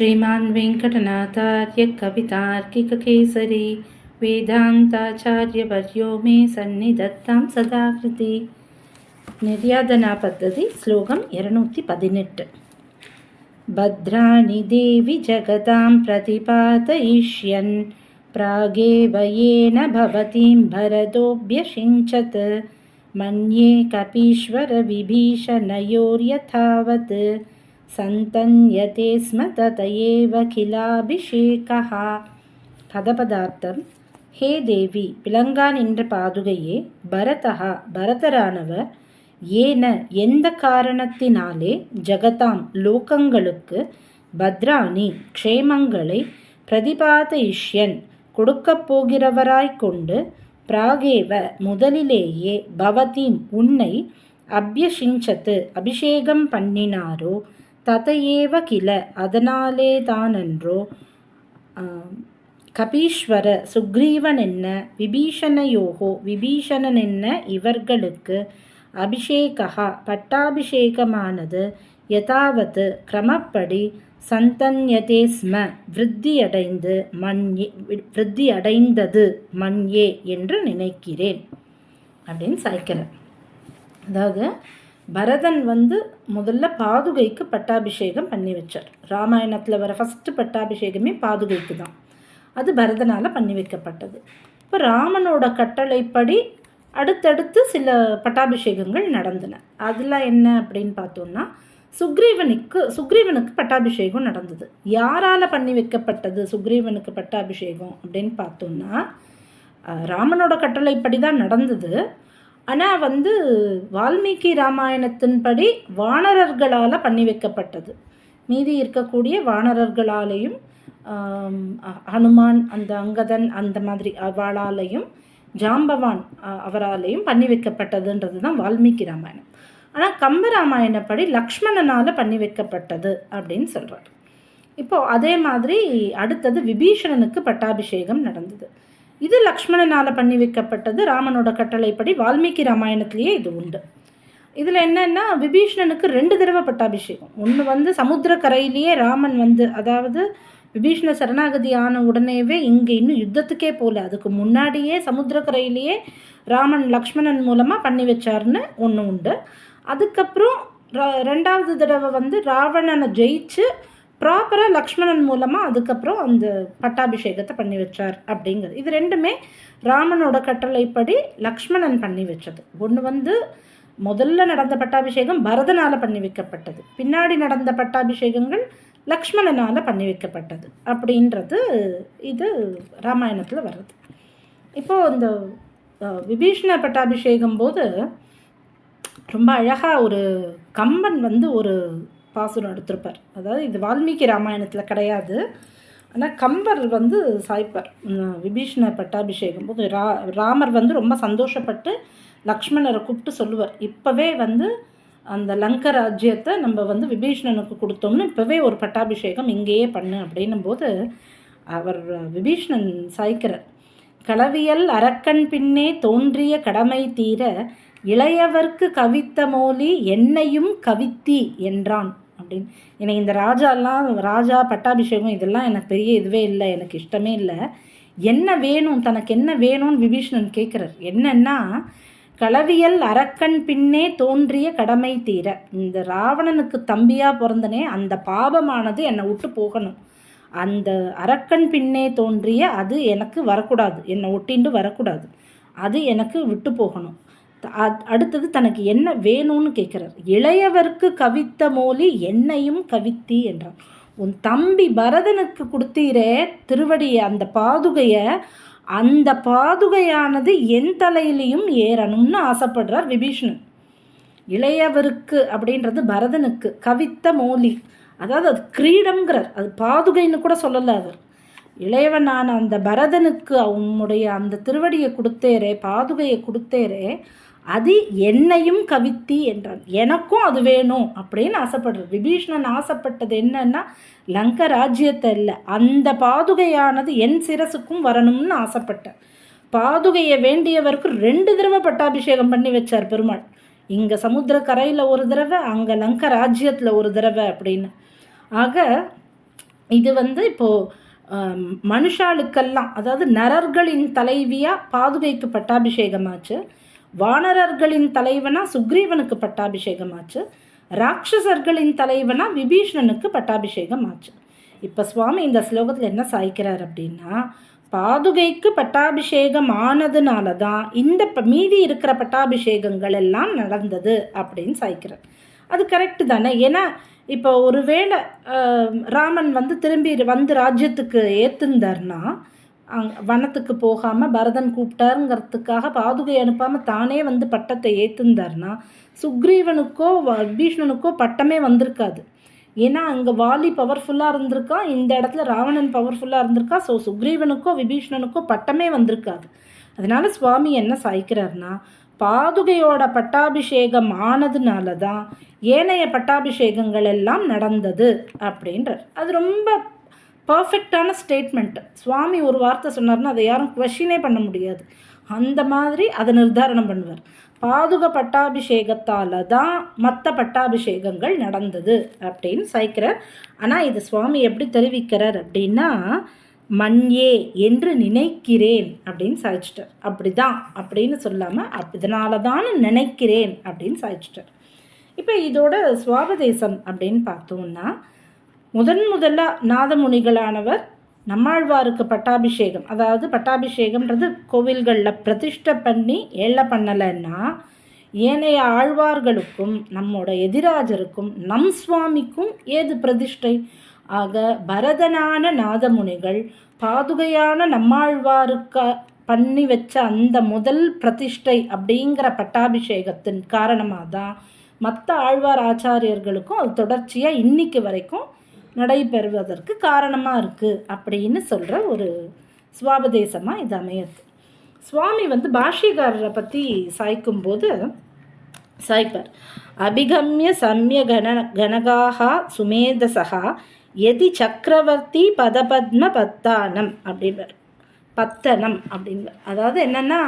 श्रीमान् वेङ्कटनाथार्यकवितार्किककेसरी वेदान्ताचार्यवर्यो मे सन्निधत्तां सदाकृति। निर्यादना पद्धतिः श्लोकं एरनूतिपदिनेट्। भद्राणि देवि जगतां प्रतिपादयिष्यन् प्रागेव येन भवतीं भरतोऽभ्यषिञ्चत्। मन्ये कपीश्वरविभीषणयोर्यथावत् सन्तन्यते स्म तत एव किलाभिषेकः பதபதார்த்தம் ஹே தேவி பிளங்கான் என்ற பாதுகையே பரதா பரதரானவர் ஏன எந்த காரணத்தினாலே ஜகதாம் லோகங்களுக்கு பத்ராணி க்ஷேமங்களை பிரதிபாதயிஷ்யன் கொடுக்கப் போகிறவராய் கொண்டு பிராகேவ முதலிலேயே பவதீம் உன்னை அபியஷிஞ்சத்து அபிஷேகம் பண்ணினாரோ ததையேவ கில அதனாலே தானன்றோ? கபீஸ்வர சுக்ரீவன் என்ன விபீஷணயோகோ விபீஷணன் என்ன இவர்களுக்கு? அபிஷேகா பட்டாபிஷேகமானது எதாவது கிரமப்படி சந்தன்யதே ஸ்ம விருத்தியடைந்து மண்யே விருத்தி அடைந்தது மண்யே என்று நினைக்கிறேன். அப்படின்னு சாய்க்கிறேன். அதாவது பரதன் வந்து முதல்ல பாதுகைக்கு பட்டாபிஷேகம் பண்ணி வச்சார். ராமாயணத்தில் வர ஃபஸ்ட்டு பட்டாபிஷேகமே பாதுகைக்கு தான் அது பரதனால் பண்ணி வைக்கப்பட்டது. இப்போ ராமனோட கட்டளைப்படி அடுத்தடுத்து சில பட்டாபிஷேகங்கள் நடந்தன. அதில் என்ன அப்படின்னு பார்த்தோம்னா சுக்ரீவனுக்கு சுக்ரீவனுக்கு பட்டாபிஷேகம் நடந்தது. யாரால் பண்ணி வைக்கப்பட்டது சுக்ரீவனுக்கு பட்டாபிஷேகம் அப்படின்னு பார்த்தோம்னா ராமனோட கட்டளைப்படி தான் நடந்தது. ஆனால் வந்து வால்மீகி ராமாயணத்தின்படி வானரர்களால் பண்ணி வைக்கப்பட்டது. மீதி இருக்கக்கூடிய வானரர்களாலேயும் ஹனுமான் அந்த அங்கதன் அந்த மாதிரி அவளாலையும் ஜாம்பவான் அவராலையும் பண்ணி வைக்கப்பட்டதுன்றது தான் வால்மீகி ராமாயணம். ஆனால் கம்ப ராமாயணப்படி லக்ஷ்மணனால் பண்ணி வைக்கப்பட்டது அப்படின்னு சொல்கிறார் இப்போது அதே மாதிரி அடுத்தது விபீஷணனுக்கு பட்டாபிஷேகம் நடந்தது. இது லக்ஷ்மணனால் பண்ணி வைக்கப்பட்டது ராமனோட கட்டளைப்படி வால்மீகி ராமாயணத்திலேயே இது உண்டு. இதில் என்னென்னா விபீஷணனுக்கு ரெண்டு தடவை பட்டாபிஷேகம். ஒன்று வந்து சமுத்திரக்கரையிலேயே ராமன் வந்து அதாவது விபீஷ்ண சரணாகதி ஆன உடனேவே இங்கே இன்னும் யுத்தத்துக்கே போகல அதுக்கு முன்னாடியே சமுத்திரக்கரையிலேயே ராமன் லக்ஷ்மணன் மூலமாக பண்ணி வச்சார்னு ஒன்று உண்டு. அதுக்கப்புறம் ரெண்டாவது தடவை வந்து ராவணனை ஜெயிச்சு ப்ராப்பராக லக்ஷ்மணன் மூலமாக அதுக்கப்புறம் அந்த பட்டாபிஷேகத்தை பண்ணி வச்சார் அப்படிங்கிறது. இது ரெண்டுமே ராமனோட கட்டளைப்படி லக்ஷ்மணன் பண்ணி வச்சது. ஒன்று வந்து முதல்ல நடந்த பட்டாபிஷேகம் பரதனால் பண்ணி வைக்கப்பட்டது. பின்னாடி நடந்த பட்டாபிஷேகங்கள் லக்ஷ்மணனால் பண்ணி வைக்கப்பட்டது. அப்படின்றது இது ராமாயணத்தில் வர்றது. இப்போது இந்த விபீஷ்ண பட்டாபிஷேகம் போது ரொம்ப அழகாக ஒரு கம்பன் வந்து ஒரு பாசுரம் எடுத்திருப்பார். அதாவது இது வால்மீகி ராமாயணத்தில் கிடையாது. ஆனால் கம்பர் வந்து சாய்ப்பார். விபீஷ்ண பட்டாபிஷேகம். போது ரா ராமர் வந்து ரொம்ப சந்தோஷப்பட்டு லக்ஷ்மணரை கூப்பிட்டு சொல்லுவார். இப்போவே வந்து அந்த லங்க ராஜ்யத்தை நம்ம வந்து விபீஷ்ணனுக்கு கொடுத்தோம்னு இப்போவே ஒரு பட்டாபிஷேகம் இங்கேயே பண்ணு அப்படின்னும் போது அவர் விபீஷ்ணன் சாய்க்கிறார். களவியல் அரக்கன் பின்னே தோன்றிய கடமை தீர இளையவர்க்கு கவித்த மோலி என்னையும் கவித்தி என்றான். அப்படின்னு. எனக்கு இந்த ராஜாலாம் ராஜா பட்டாபிஷேகம் இதெல்லாம் எனக்கு பெரிய இதுவே இல்லை எனக்கு இஷ்டமே இல்லை. என்ன வேணும் தனக்கு என்ன வேணும்னு விபீஷணன் கேட்குறார். என்னன்னா களவியல் அரக்கன் பின்னே தோன்றிய கடமை தீர இந்த ராவணனுக்கு தம்பியாக பிறந்தனே அந்த பாபமானது என்னை விட்டு போகணும். அந்த அரக்கன் பின்னே தோன்றிய அது எனக்கு வரக்கூடாது. என்னை ஒட்டிண்டு வரக்கூடாது. அது எனக்கு விட்டு போகணும். அடுத்தது தனக்கு என்ன வேணும்னு கேட்குறார். இளையவர்க்கு கவித்த மோலி என்னையும் கவித்தி என்றார். உன் தம்பி பரதனுக்கு கொடுத்தீரே திருவடியை அந்த பாதுகையை அந்த பாதுகையானது என் தலையிலையும் ஏறணும்னு ஆசைப்படுறார் விபீஷ்ணன். இளையவருக்கு அப்படின்றது பரதனுக்கு கவித்த மோலி அதாவது அது கிரீடம்ங்கிறார். அது பாதுகைன்னு கூட சொல்லலை அவர். இளையவனான அந்த பரதனுக்கு அவனுடைய அந்த திருவடியை கொடுத்தேரே பாதுகையை கொடுத்தேரே அது என்னையும் கவித்தி என்றான். எனக்கும் அது வேணும் அப்படின்னு ஆசைப்படுறார். விபீஷ்ணன் ஆசைப்பட்டது என்னன்னா லங்க ராஜ்யத்தை இல்லை அந்த பாதுகையானது என் சிரசுக்கும் வரணும்னு ஆசைப்பட்டேன் பாதுகையை வேண்டியவருக்கு ரெண்டு தடவை பட்டாபிஷேகம் பண்ணி வச்சார் பெருமாள். இங்கே சமுத்திர கரையில் ஒரு தடவை அங்கே லங்க ராஜ்யத்தில் ஒரு தடவை அப்படின்னு. ஆக இது வந்து இப்போது மனுஷாளுக்கெல்லாம் அதாவது நரர்களின் தலைவியாக பாதுகைக்கு பட்டாபிஷேகமாச்சு வானரர்களின் தலைவனா சுக்ரீவனுக்கு பட்டாபிஷேகமாச்சு ராட்சசர்களின் தலைவனா விபீஷணனுக்கு பட்டாபிஷேகம் ஆச்சு இப்போ சுவாமி இந்த ஸ்லோகத்தில் என்ன சாய்க்கிறார் அப்படின்னா பாதுகைக்கு பட்டாபிஷேகம் ஆனதுனால தான் இந்த மீதி இருக்கிற பட்டாபிஷேகங்கள் எல்லாம் நடந்தது அப்படின்னு சாய்க்கிறார். அது கரெக்டு தானே? ஏன்னா இப்போ ஒருவேளை ராமன் வந்து திரும்பி வந்து ராஜ்யத்துக்கு ஏற்றுந்தார்னா அங் வனத்துக்கு போகாமல் பரதன் கூப்பிட்டாருங்கிறதுக்காக பாதுகை அனுப்பாமல் தானே வந்து பட்டத்தை ஏற்றுந்தார்னா சுக்ரீவனுக்கோ விபீஷ்ணனுக்கோ பட்டமே வந்திருக்காது. ஏன்னா அங்கே வாலி பவர்ஃபுல்லாக இருந்திருக்கா இந்த இடத்துல ராவணன் பவர்ஃபுல்லாக இருந்திருக்கா ஸோ சுக்ரீவனுக்கோ விபீஷ்ணனுக்கோ பட்டமே வந்திருக்காது. அதனால சுவாமி என்ன சாய்க்கிறார்னா பாதுகையோட பட்டாபிஷேகம் ஆனதுனால தான் ஏனைய பட்டாபிஷேகங்கள் எல்லாம் நடந்தது அப்படின்றார். அது ரொம்ப பர்ஃபெக்டான ஸ்டேட்மெண்ட்டு சுவாமி ஒரு வார்த்தை சொன்னார்னா அதை யாரும் கொஷினே பண்ண முடியாது. அந்த மாதிரி அதை நிர்தாரணம் பண்ணுவார். பாதுக பட்டாபிஷேகத்தால் தான் மற்ற பட்டாபிஷேகங்கள் நடந்தது அப்படின்னு சைக்கிறார் ஆனால் இது சுவாமி எப்படி தெரிவிக்கிறார் அப்படின்னா மண்யே என்று நினைக்கிறேன் அப்படின்னு சாய்ச்சிட்டார் அப்படி தான் அப்படின்னு சொல்லாமல் இதனால தான் நினைக்கிறேன் அப்படின்னு சாய்ச்சிட்டார் இப்போ இதோட சுவாபதேசம் அப்படின்னு பார்த்தோம்னா முதன் முதலாக நாதமுனிகளானவர் நம்மாழ்வாருக்கு பட்டாபிஷேகம் அதாவது பட்டாபிஷேகம்ன்றது கோவில்களில் பிரதிஷ்டை பண்ணி ஏழை பண்ணலைன்னா ஏனைய ஆழ்வார்களுக்கும் நம்மோட எதிராஜருக்கும் நம் சுவாமிக்கும் ஏது பிரதிஷ்டை? ஆக பரதனான நாதமுனிகள் பாதுகையான நம்மாழ்வாருக்க பண்ணி வச்ச அந்த முதல் பிரதிஷ்டை அப்படிங்கிற பட்டாபிஷேகத்தின் காரணமாக தான் மற்ற ஆழ்வார் ஆச்சாரியர்களுக்கும் அது தொடர்ச்சியாக இன்னைக்கு வரைக்கும் நடைபெறுவதற்கு காரணமாக இருக்குது அப்படின்னு சொல்கிற ஒரு சுவாபதேசமாக இது அமையுது சுவாமி வந்து பாஷ்யகாரரை பற்றி சாய்க்கும்போது சாய்ப்பர். அபிகம்ய சம்ய கண கணகாக சுமேதசகா எதி சக்கரவர்த்தி பதபத்ம பத்தானம் அப்படின்பார். பத்தனம் அப்படின்னு அதாவது என்னென்னா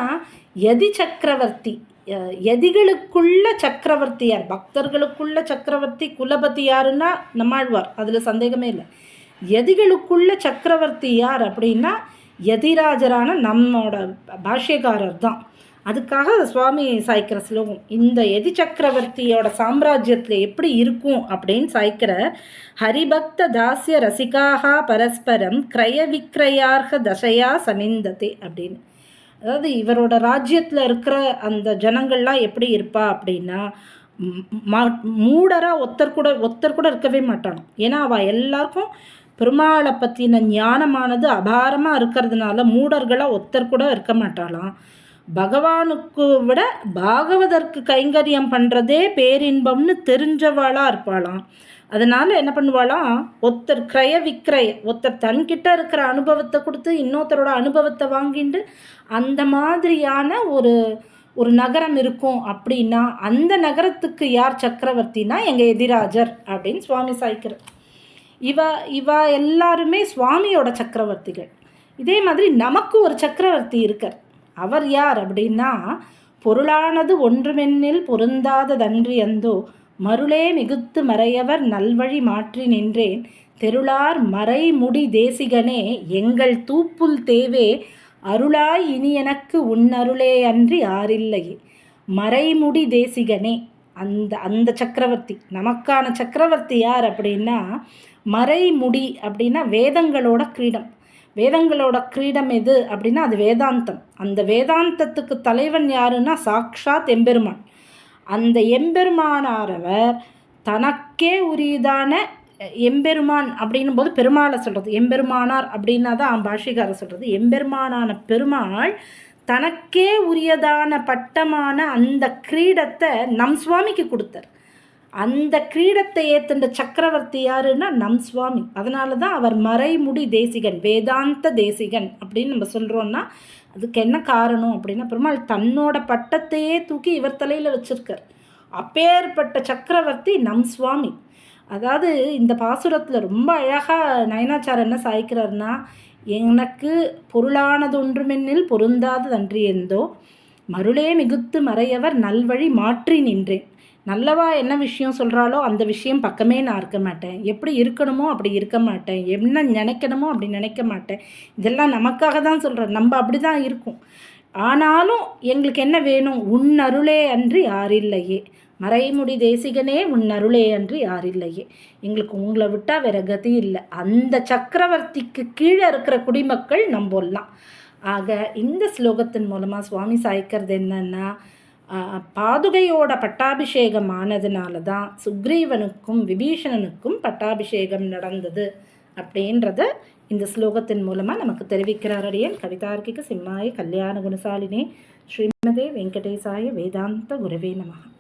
எதி சக்கரவர்த்தி எதிகளுக்குள்ள சக்கரவர்த்தியார் பக்தர்களுக்குள்ள சக்கரவர்த்தி குலபதி யாருன்னா நம்மாழ்வார். அதில் சந்தேகமே இல்லை. எதிகளுக்குள்ள சக்கரவர்த்தி யார் அப்படின்னா எதிராஜரான நம்மோட பாஷ்யக்காரர் தான் அதுக்காக சுவாமி சாய்க்கிற ஸ்லோகம் இந்த எதி சக்கரவர்த்தியோட சாம்ராஜ்யத்தில் எப்படி இருக்கும் அப்படின்னு சாய்க்கிற ஹரிபக்த தாசிய ரசிகாக பரஸ்பரம் கிரய விக்ரயார்க தசையா சமிந்ததே அப்படின்னு. அதாவது இவரோட ராஜ்யத்தில் இருக்கிற அந்த ஜனங்கள்லாம் எப்படி இருப்பா அப்படின்னா மூடராக ஒத்தர் கூட ஒத்தர் கூட இருக்கவே மாட்டானோ. ஏன்னா அவள் எல்லாருக்கும் பெருமாளை பற்றின ஞானமானது அபாரமாக இருக்கிறதுனால மூடர்களாக ஒத்தர் கூட இருக்க மாட்டாளாம். பகவானுக்கு விட பாகவதற்கு கைங்கரியம் பண்ணுறதே பேரின்பம்னு தெரிஞ்சவாளாக இருப்பாளாம். அதனால் என்ன பண்ணுவாளாம்? ஒருத்தர் கிரய விக்ரய ஒருத்தர் தன்கிட்ட இருக்கிற அனுபவத்தை கொடுத்து இன்னொருத்தரோட அனுபவத்தை வாங்கிட்டு அந்த மாதிரியான ஒரு ஒரு நகரம் இருக்கும் அப்படின்னா அந்த நகரத்துக்கு யார் சக்கரவர்த்தினா எங்கள் எதிராஜர் அப்படின்னு சுவாமி சாய்க்கிற இவ இவ எல்லாருமே சுவாமியோட சக்கரவர்த்திகள். இதே மாதிரி நமக்கு ஒரு சக்கரவர்த்தி இருக்கார். அவர் யார் அப்படின்னா பொருளானது ஒன்றுமென்னில் பொருந்தாததன்றி அந்தோ மருளே மிகுத்து மறையவர் நல்வழி மாற்றி நின்றேன். தெருளார் மறைமுடி தேசிகனே எங்கள் தூப்புல் தேவே அருளாய் இனி எனக்கு உன்னருளே அன்றி ஆறில்லையே மறைமுடி தேசிகனே அந்த அந்த சக்கரவர்த்தி நமக்கான சக்கரவர்த்தி யார் அப்படின்னா மறைமுடி அப்படின்னா வேதங்களோட கிரீடம். வேதங்களோட கிரீடம் எது அப்படின்னா அது வேதாந்தம். அந்த வேதாந்தத்துக்கு தலைவன் யாருன்னா சாக்ஷாத் எம்பெருமான். அந்த எம்பெருமானாரவர் தனக்கே உரியதான எம்பெருமான் அப்படின்னும் போது பெருமாளை சொல்கிறது எம்பெருமானார் அப்படின்னா தான் பாஷிகார சொல்கிறது எம்பெருமானான பெருமாள் தனக்கே உரியதான பட்டமான அந்த கிரீடத்தை நம் சுவாமிக்கு கொடுத்தார். அந்த கிரீடத்தை ஏத்துண்ட சக்கரவர்த்தி யாருன்னா நம் சுவாமி. அதனால தான் அவர் மறைமுடி தேசிகன் வேதாந்த தேசிகன் அப்படின்னு நம்ம சொல்கிறோன்னா அதுக்கு என்ன காரணம் அப்படின்னா பெருமாள் தன்னோட பட்டத்தையே தூக்கி இவர் தலையில் வச்சுருக்கார். அப்பேற்பட்ட சக்கரவர்த்தி நம் சுவாமி. அதாவது இந்த பாசுரத்தில் ரொம்ப அழகாக நயனாச்சார் என்ன சாய்க்கிறார்னா எனக்கு பொருளானது ஒன்றுமென்னில் பொருந்தாதது அன்றி எந்தோ மருளே மிகுத்து மறையவர் நல்வழி மாற்றி நின்றேன். நல்லவா என்ன விஷயம் சொல்கிறாளோ அந்த விஷயம் பக்கமே நான் இருக்க மாட்டேன். எப்படி இருக்கணுமோ அப்படி இருக்க மாட்டேன். என்ன நினைக்கணுமோ அப்படி நினைக்க மாட்டேன். இதெல்லாம் நமக்காக தான் சொல்கிறேன் நம்ம அப்படி தான் இருக்கும். ஆனாலும் எங்களுக்கு என்ன வேணும்? உன் அருளே அன்று யாரில்லையே மறைமுடி தேசிகனே உன் அருளே அன்று யாரில்லையே எங்களுக்கு உங்களை விட்டால் வேற கதி இல்லை. அந்த சக்கரவர்த்திக்கு கீழே இருக்கிற குடிமக்கள் நம்பலாம் ஆக இந்த ஸ்லோகத்தின் மூலமாக சுவாமி சாய்க்கிறது என்னன்னா பாதுகையோட பட்டாபிஷேகம் ஆனதுனால தான் சுக்ரீவனுக்கும் விபீஷணனுக்கும் பட்டாபிஷேகம் நடந்தது அப்படின்றத இந்த ஸ்லோகத்தின் மூலமாக நமக்கு தெரிவிக்கிறார் அடியன். கவிதார்க்கிக சிம்மாய கல்யாண குணசாலினே ஸ்ரீமதே வெங்கடேசாய வேதாந்த குரவே நமகா